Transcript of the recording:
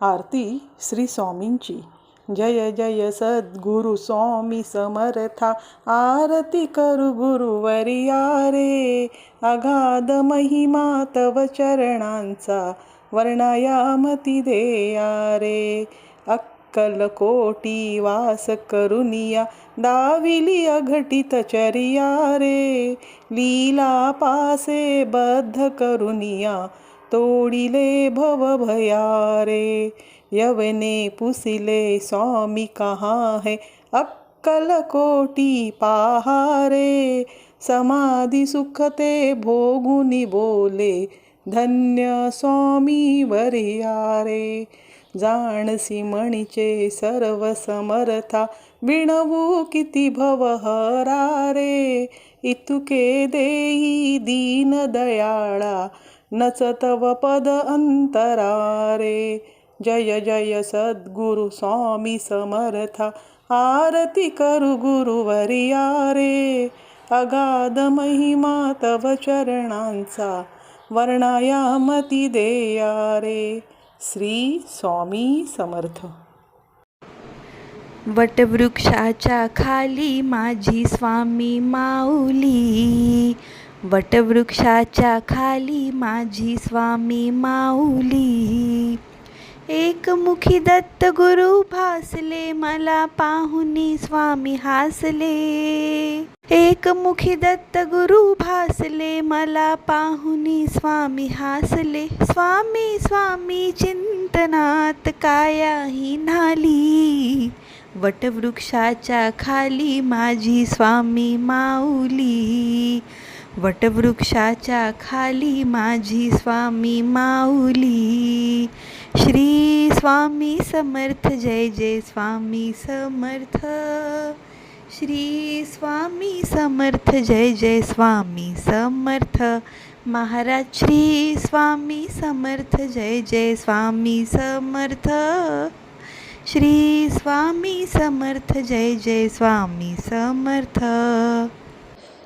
आरती श्री स्वामींची. जय जय सद्गुरु स्वामी समर्था. आरती करू गुरुवर्या रे अगाध महिमा तव चरणांचा. वर्णायामती देया रे अक्कल कोटी वास करुनिया. दाविली अघटित चरिया रे. लीला पासे बद्ध करुनिया. तोडिले भव रे यवने पुसिले स्वामी कहाँ है अक्कल कोटी पहारे समाधी सुखते भोगुनी बोले धन्य स्वामी वरियारे। जाणसी मणीचे सर्व समर्था विणवू किती भवहरारे इतुके देई दीन दयाळा नच तव पद अंतरारे। जय जय सद्गुरु स्वामी समर्था। आरती करू गुरुवरिया रे अगाध महिमा तव चरणांचा वर्णायामती देया रे श्री स्वामी समर्थ। वटवृक्षाच्या खाली माझी स्वामी माऊली। वटवृक्षाच्या खाली माझी स्वामी माऊली. एकमुखी दत्त गुरु भासले मला पाहुनी स्वामी हासले. एकमुखी दत्त गुरु भासले मला पाहुनी स्वामी हासले. स्वामी स्वामी चिंतनात कायाही नाली वटवृक्षाच्या खाली माझी स्वामी माऊली. वटवृक्षाच्या खाली माझी स्वामी माऊली. श्री स्वामी समर्थ जय जय स्वामी समर्थ. श्री स्वामी समर्थ जय जय स्वामी समर्थ. महाराज श्री स्वामी समर्थ जय जय स्वामी समर्थ. श्री स्वामी समर्थ जय जय स्वामी समर्थ.